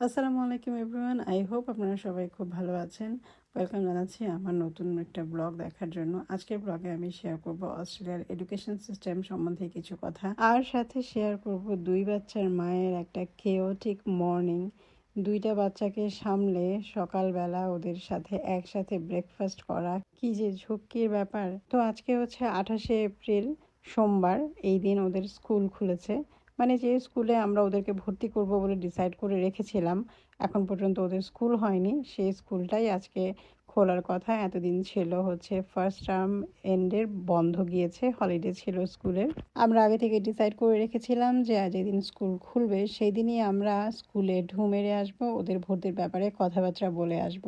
আসসালামু আলাইকুম everyone. I hope আপনারা সবাই খুব ভালো আছেন। ওয়েলকাম জানাচ্ছি আমার নতুন একটা ব্লগ দেখার জন্য। আজকের ব্লগে আমি শেয়ার করব অস্ট্রেলিয়ার এডুকেশন সিস্টেম সম্বন্ধে কিছু কথা। আর সাথে শেয়ার করব দুই বাচ্চার মায়ের একটা কেওটিক মর্নিং দুইটা বাচ্চাকে সামলে সকালবেলা ওদের সাথে একসাথে ব্রেকফাস্ট করা। কি যে ঝক্কির ব্যাপার। তো আজকে হচ্ছে আঠাশে এপ্রিল, সোমবার। এই দিন ওদের স্কুল খুলেছে। মানে যে স্কুলে আমরা ওদেরকে ভর্তি করব বলে ডিসাইড করে রেখেছিলাম, এখন পর্যন্ত ওদের স্কুল হয়নি। সেই স্কুলটাই আজকে খোলার কথা। এতদিন ছিল হচ্ছে ফার্স্ট টার্ম এন্ডের বন্ধ গিয়েছে হলিডে ছিল স্কুলের আমরা আগে থেকে ডিসাইড করে রেখেছিলাম যে যেদিন স্কুল খুলবে সেই দিনই আমরা স্কুলে ঢু মেরে আসব, ওদের ভর্তির ব্যাপারে কথাবার্তা বলে আসব।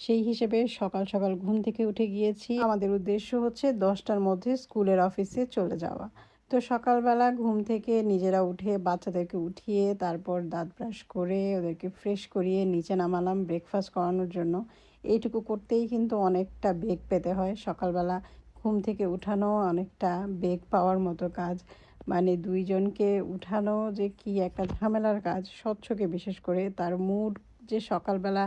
সেই হিসেবে সকাল সকাল ঘুম থেকে উঠে গিয়েছি। আমাদের উদ্দেশ্য হচ্ছে দশটার মধ্যে স্কুলের অফিসে চলে যাওয়া। তো সকালবেলা ঘুম থেকে নিজেরা উঠে বাচ্চাদেরকে উঠিয়ে তারপর দাঁত ব্রাশ করে ওদেরকে ফ্রেশ করিয়ে নিচে নামালাম ব্রেকফাস্ট করানোর জন্য। এইটুকু করতেই কিন্তু অনেকটা বেগ পেতে হয়। সকালবেলা ঘুম থেকে উঠানো অনেকটা বেগ পাওয়ার মতো কাজ। মানে দুইজনকে উঠানো যে কি একটা ঝামেলার কাজ, স্বচ্ছকে বিশেষ করে তার মুড যে সকালবেলা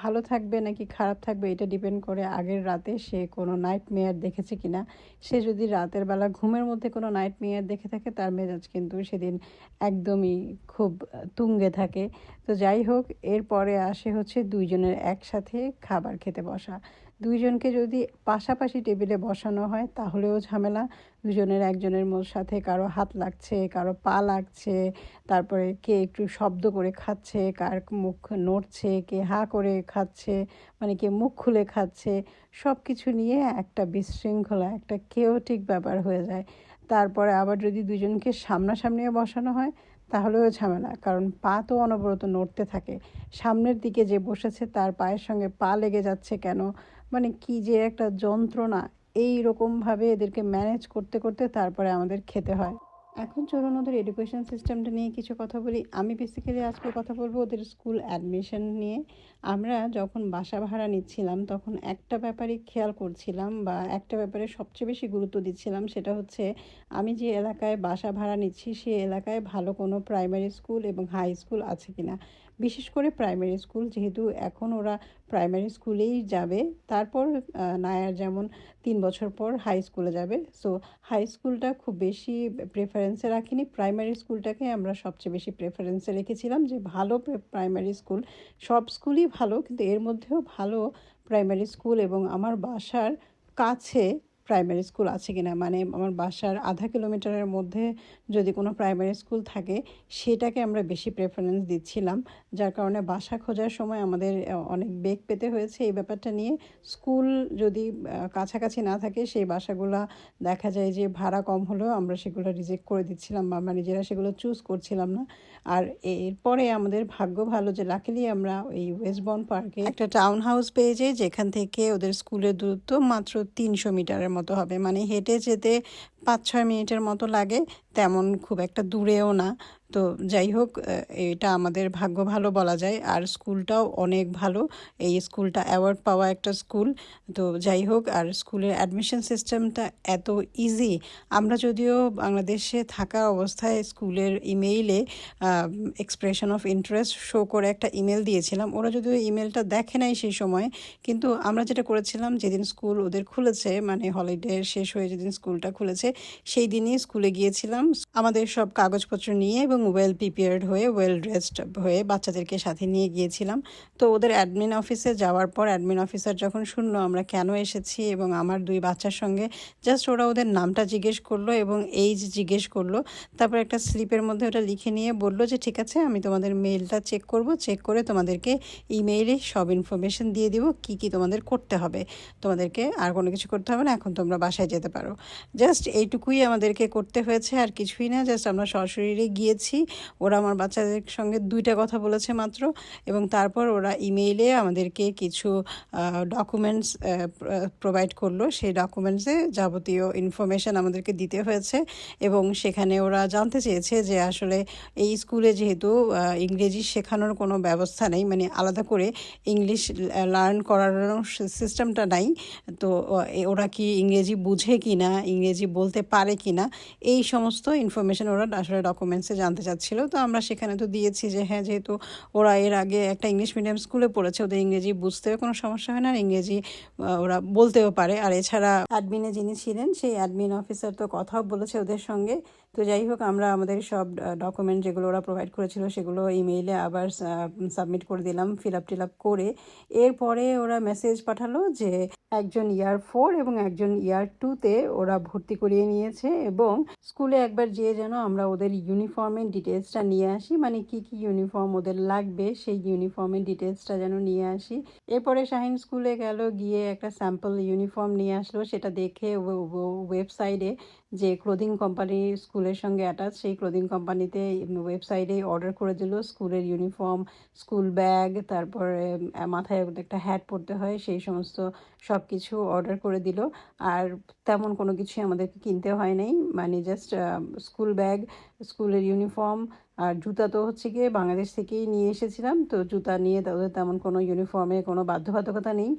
ভালো থাকবে নাকি খারাপ থাকবে, এটা ডিপেন্ড করে আগের রাতে সে কোনো নাইট মেয়ার দেখেছে কি না সে যদি রাতের বেলা ঘুমের মধ্যে কোনো নাইট মেয়ার দেখে থাকে, তার মেজাজ কিন্তু সেদিন একদমই খুব তুঙ্গে থাকে। তো যাই হোক, এরপরে আসে হচ্ছে দুইজনের একসাথে খাবার খেতে বসা। দুইজনকে যদি পাশাপাশি টেবিলে বসানো হয়, তাহলেও ঝামেলা। দুজনের একজনের সাথে কারও হাত লাগছে, কারও পা লাগছে, তারপরে কে একটু শব্দ করে খাচ্ছে, কার মুখ নড়ছে, কে হা করে খাচ্ছে মানে কে মুখ খুলে খাচ্ছে সব কিছু নিয়ে একটা বিশৃঙ্খলা, একটা কেওটিক ব্যাপার হয়ে যায়। তারপরে আবার যদি দুজনকে সামনাসামনিও বসানো হয়, তাহলেও ঝামেলা, কারণ পা তো অনবরত নড়তে থাকে। সামনের দিকে যে বসেছে, তার পায়ের সঙ্গে পা লেগে যাচ্ছে কেন? মানে কি যে একটা যন্ত্রণা এই রকমভাবে এদেরকে ম্যানেজ করতে করতে তারপরে আমাদের খেতে হয়। এখন চলুন ওদের এডুকেশন সিস্টেমটা নিয়ে কিছু কথা বলি। আমি বেসিক্যালি আজকে কথা বলব ওদের স্কুল অ্যাডমিশন নিয়ে। আমরা যখন বাসা ভাড়া নিচ্ছিলাম, তখন একটা ব্যাপারে খেয়াল করছিলাম বা একটা ব্যাপারে সবচেয়ে বেশি গুরুত্ব দিচ্ছিলাম সেটা হচ্ছে, আমি যে এলাকায় বাসা ভাড়া নিচ্ছি, সে এলাকায় ভালো কোনো প্রাইমারি স্কুল এবং হাই স্কুল আছে কিনা। বিশেষ করে প্রাইমারি স্কুল যেহেতু এখন ওরা প্রাইমারি স্কুলেই যাবে। তারপর নায়ার যেমন তিন বছর পর হাই স্কুলে যাবে। সো হাই স্কুলটা খুব বেশি প্রেফারেন্সে রাখিনি। প্রাইমারি স্কুলটাকে আমরা সবচেয়ে বেশি প্রেফারেন্সে রেখেছিলাম যে ভালো প্রাইমারি স্কুল সব স্কুলই ভালো, কিন্তু এর মধ্যেও ভালো প্রাইমারি স্কুল এবং আমার বাসার কাছে প্রাইমারি স্কুল আছে কিনা? মানে আমার বাসার আধা কিলোমিটারের মধ্যে যদি কোনো প্রাইমারি স্কুল থাকে, সেটাকে আমরা বেশি প্রেফারেন্স দিচ্ছিলাম। যার কারণে বাসা খোঁজার সময় আমাদের অনেক বেগ পেতে হয়েছে এই ব্যাপারটা নিয়ে। স্কুল যদি কাছাকাছি না থাকে, সেই বাসাগুলো দেখা যায় যে ভাড়া কম হলেও আমরা সেগুলো রিজেক্ট করে দিচ্ছিলাম বা আমরা নিজেরা সেগুলো চুজ করছিলাম না। আর এরপরে আমাদের ভাগ্য ভালো যে লাকিলি আমরা এই ওয়েস্টবর্ন পার্কে একটা টাউন হাউস পেয়ে যাই, যেখান থেকে ওদের স্কুলের দূরত্ব মাত্র তিনশো মিটারের মতো হবে। মানে হেঁটে যেতে পাঁচ ছয় মিনিটের মতো লাগে। তেমন খুব একটা দূরেও না। তো যাই হোক এটা আমাদের ভাগ্য ভালো বলা যায়। আর স্কুলটাও অনেক ভালো। এই স্কুলটা অ্যাওয়ার্ড পাওয়া একটা স্কুল। তো যাই হোক, আর স্কুলের অ্যাডমিশন সিস্টেমটা এত ইজি আমরা যদিও বাংলাদেশে থাকা অবস্থায় স্কুলের ইমেইলে এক্সপ্রেশন অফ ইন্টারেস্ট শো করে একটা ইমেল দিয়েছিলাম। ওরা যদিও ইমেলটা দেখে নাই সেই সময়, কিন্তু আমরা যেটা করেছিলাম, যেদিন স্কুল ওদের খুলেছে মানে হলিডে শেষ হয়ে যেদিন স্কুলটা খুলেছে, সেই দিনই স্কুলে গিয়েছিলাম। আমাদের সব কাগজপত্র নিয়ে এবং ওয়েল প্রিপেয়ার্ড হয়ে ওয়েল ড্রেসড হয়ে বাচ্চাদেরকে সাথে নিয়ে গিয়েছিলাম। তো ওদের অ্যাডমিন অফিসে যাওয়ার পর অ্যাডমিন অফিসার যখন শুনলো আমরা কেন এসেছি এবং আমার দুই বাচ্চার সঙ্গে জাস্ট ওরা ওদের নামটা জিজ্ঞেস করল এবং এইজ জিজ্ঞেস করল। তারপর একটা স্লিপের মধ্যে ওটা লিখে নিয়ে বলল যে, ঠিক আছে, আমি তোমাদের মেলটা চেক করব। চেক করে তোমাদেরকে ইমেইলে সব ইনফরমেশন দিয়ে দিব। কি কি তোমাদের করতে হবে? তোমাদেরকে আর কোনো কিছু করতে হবে না। এখন তোমরা বাসায় যেতে পারো। জাস্ট এইটুকুই আমাদেরকে করতে হয়েছে আর কিছুই না জাস্ট আমরা সশরীরে গিয়েছি। ওরা আমার বাচ্চাদের সঙ্গে দুইটা কথা বলেছে মাত্র এবং তারপর ওরা ইমেইলে আমাদেরকে কিছু ডকুমেন্টস প্রোভাইড করল। সেই ডকুমেন্টসে যাবতীয় ইনফরমেশান আমাদেরকে দিতে হয়েছে এবং সেখানে ওরা জানতে চেয়েছে যে আসলে এই স্কুলে যেহেতু ইংরেজি শেখানোর কোনো ব্যবস্থা নেই মানে আলাদা করে ইংলিশ লার্ন করানোর সিস্টেমটা নাই, তো ওরা কি ইংরেজি বুঝে কি না ইংরেজি বলতে পারে কি না এই সমস্ত ইনফরমেশন ওরা আসলে ডকুমেন্টসে জানতে চাচ্ছিলো। তো আমরা সেখানে তো দিয়েছি যে হ্যাঁ যেহেতু ওরা এর আগে একটা ইংলিশ মিডিয়াম স্কুলে পড়েছে, ওদের ইংরেজি বুঝতেও কোনো সমস্যা হয় না, আর ইংরেজি ওরা বলতেও পারে। আর এছাড়া অ্যাডমিনে যিনি ছিলেন, সেই অ্যাডমিন অফিসার তো কথাও বলেছে ওদের সঙ্গে। তো যাই হোক, আমরা আমাদের সব ডকুমেন্ট যেগুলো ওরা প্রোভাইড করেছিল সেগুলো ইমেইলে আবার সাবমিট করে দিলাম ফিল আপ টিল আপ করে। এরপরে ওরা মেসেজ পাঠালো যে একজন ইয়ার ফোর এবং একজন ইয়ার টুতে ওরা ভর্তি করিয়ে নিয়েছে এবং স্কুলে একবার যেয়ে যেন আমরা ওদের ইউনিফর্মের ডিটেলসটা নিয়ে আসি মানে কি কি ইউনিফর্ম ওদের লাগবে সেই ইউনিফর্মের ডিটেলসটা যেন নিয়ে আসি। এরপরে শাহিন স্কুলে গেল, গিয়ে একটা স্যাম্পল ইউনিফর্ম নিয়ে আসলো, সেটা দেখে ওয়েবসাইটে যে ক্লোদিং কোম্পানি স্কুলের সঙ্গে অ্যাটাচ সেই ক্লোদিং কোম্পানিতে ওয়েবসাইটে অর্ডার করে দিল। স্কুলের ইউনিফর্ম স্কুল ব্যাগ তারপরে মাথায় একটা হ্যাট পরতে হয়, সেই সমস্ত সব কিছু অর্ডার করে দিল। আর তেমন কোনো কিছুই আমাদেরকে কিনতে হয় নাই। মানে জাস্ট স্কুল ব্যাগ স্কুলের ইউনিফর্ম আর জুতা তো হচ্ছে গিয়ে বাংলাদেশ থেকেই নিয়ে এসেছিলাম। তো জুতা নিয়ে তাদের তেমন কোনো ইউনিফর্মে কোনো বাধ্যবাধকতা নেই।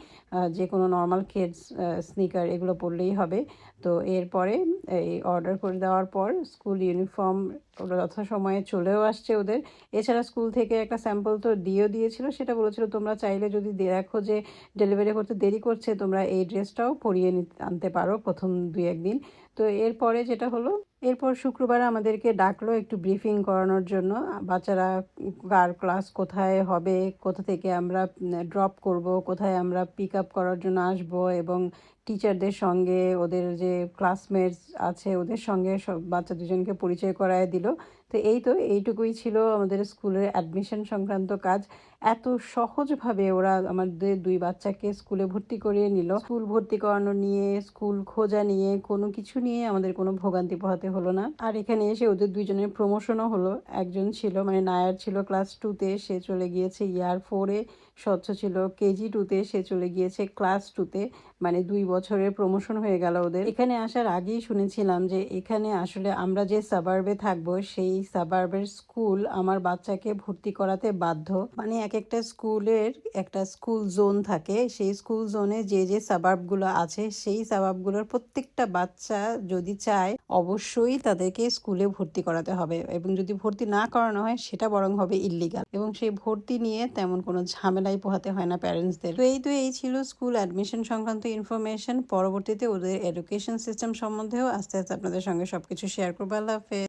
যে কোনো নর্মাল কিডস স্নিকার এগুলো পরলেই হবে। তো এরপরে এই অর্ডার করে দেওয়ার পর স্কুল ইউনিফর্ম ওরা যথাসময়ে চলেও আসছে ওদের। এছাড়া স্কুল থেকে একটা স্যাম্পল তো দিয়েও দিয়েছিল। সেটা বলেছিল, তোমরা চাইলে যদি দেখো যে ডেলিভারি করতে দেরি করছে, তোমরা এই ড্রেসটাও পরিয়ে নিতে আনতে পারো প্রথম দুই একদিন তো এরপরে যেটা হলো, এরপর শুক্রবার আমাদেরকে ডাকলো একটু ব্রিফিং করানোর জন্য। বাচ্চারা, কার ক্লাস কোথায় হবে, কোথা থেকে আমরা ড্রপ করব, কোথায় আমরা পিক আপ করার জন্য আসব এবং টিচারদের সঙ্গে ওদের যে ক্লাসমেটস আছে, ওদের সঙ্গে সব বাচ্চা দুজনকে পরিচয় করায় দিল। তো এই তো এইটুকুই ছিল আমাদের স্কুলের অ্যাডমিশন সংক্রান্ত কাজ। এত সহজভাবে ওরা আমাদের দুই বাচ্চাকে স্কুলে ভর্তি করিয়ে নিল। স্কুল ভর্তি করানো নিয়ে, স্কুল খোঁজা নিয়ে, কোনো কিছু নিয়ে আমাদের কোনো ভোগান্তি পোহাতে হলো না। আর এখানে এসে ওদের দুইজনের প্রমোশনও হলো। একজন ছিল মানে নায়ার ছিল ক্লাস টুতে সে চলে গিয়েছে ইয়ার ফোরে স্বচ্ছ ছিল কেজি টুতে সে চলে গিয়েছে ক্লাস টুতে মানে দুই বছরের প্রমোশন হয়ে গেল ওদের। এখানে আসার আগেই শুনেছিলাম যে এখানে আসলে আমরা যে সাবার্বে থাকব, সেই সাবার্বের স্কুল আমার বাচ্চাকে ভর্তি করাতে বাধ্য। মানে এক একটা স্কুলের একটা স্কুল জোন থাকে। সেই স্কুল জোনে যে যে সাবার্বগুলো আছে, সেই সাবার্বগুলোর প্রত্যেকটা বাচ্চা যদি চায়, অবশ্যই তাদেরকে স্কুলে ভর্তি করাতে হবে। এবং যদি ভর্তি না করানো হয়, সেটা বরং হবে ইল্লিগাল এবং সেই ভর্তি নিয়ে তেমন কোনো ঝামেলাই পোহাতে হয় না প্যারেন্টসদের তো এই তো এই ছিল স্কুল অ্যাডমিশন সংক্রান্ত ইনফরমেশন পরবর্তীতে ওদের এডুকেশন সিস্টেম সম্বন্ধেও আস্তে আস্তে আপনাদের সঙ্গে সবকিছু শেয়ার করব। আল্লাহ হাফেজ।